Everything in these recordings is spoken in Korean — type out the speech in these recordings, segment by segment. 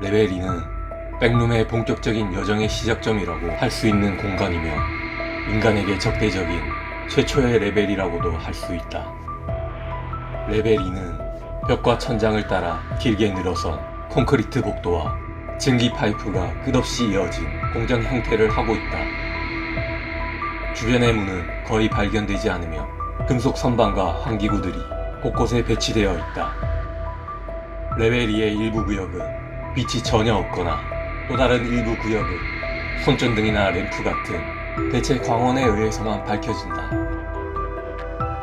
레벨 2는 백룸의 본격적인 여정의 시작점이라고 할 수 있는 공간이며 인간에게 적대적인 최초의 레벨이라고도 할 수 있다. 레벨 2는 벽과 천장을 따라 길게 늘어선 콘크리트 복도와 증기 파이프가 끝없이 이어진 공장 형태를 하고 있다. 주변의 문은 거의 발견되지 않으며 금속 선반과 환기구들이 곳곳에 배치되어 있다. 레벨 2의 일부 구역은 빛이 전혀 없거나 또 다른 일부 구역은 손전등이나 램프 같은 대체 광원에 의해서만 밝혀진다.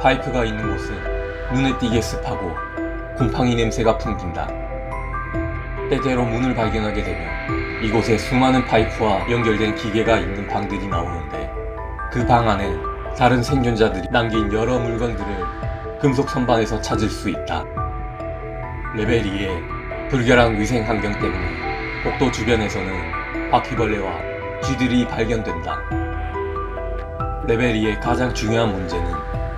파이프가 있는 곳은 눈에 띄게 습하고 곰팡이 냄새가 풍긴다. 때때로 문을 발견하게 되면 이곳에 수많은 파이프와 연결된 기계가 있는 방들이 나오는데 그 방 안에 다른 생존자들이 남긴 여러 물건들을 금속 선반에서 찾을 수 있다. 레벨 2의 불결한 위생 환경 때문에 복도 주변에서는 바퀴벌레와 쥐들이 발견된다. 레벨 2의 가장 중요한 문제는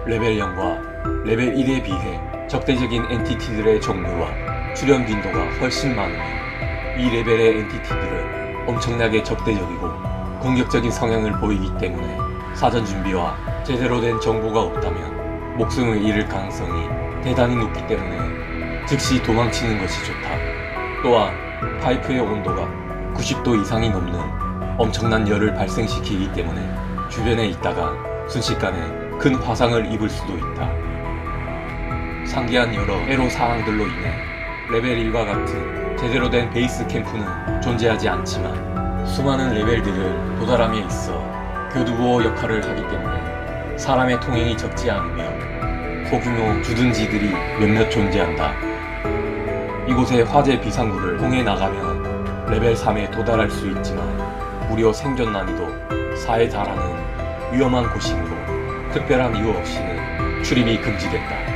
레벨 0과 레벨 1에 비해 적대적인 엔티티들의 종류와 출현 빈도가 훨씬 많으며 이 레벨의 엔티티들은 엄청나게 적대적이고 공격적인 성향을 보이기 때문에 사전 준비와 제대로 된 정보가 없다면 목숨을 잃을 가능성이 대단히 높기 때문에 즉시 도망치는 것이 좋다. 또한 파이프의 온도가 90도 이상이 넘는 엄청난 열을 발생시키기 때문에 주변에 있다가 순식간에 큰 화상을 입을 수도 있다. 상기한 여러 애로 사항들로 인해 레벨 1과 같은 제대로 된 베이스 캠프는 존재하지 않지만 수많은 레벨들을 도달함에 있어 교두보호 역할을 하기 때문에 사람의 통행이 적지 않으며 소규모 주둔지들이 몇몇 존재한다. 이곳의 화재 비상구를 통해 나가면 레벨 3에 도달할 수 있지만 무려 생존 난이도 4에 달하는 위험한 곳이므로 특별한 이유 없이는 출입이 금지된다.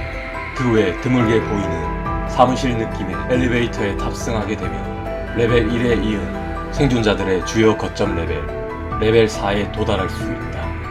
그외 드물게 보이는 사무실 느낌의 엘리베이터에 탑승하게 되면 레벨 1에 이은 생존자들의 주요 거점 레벨, 레벨 4에 도달할 수 있다.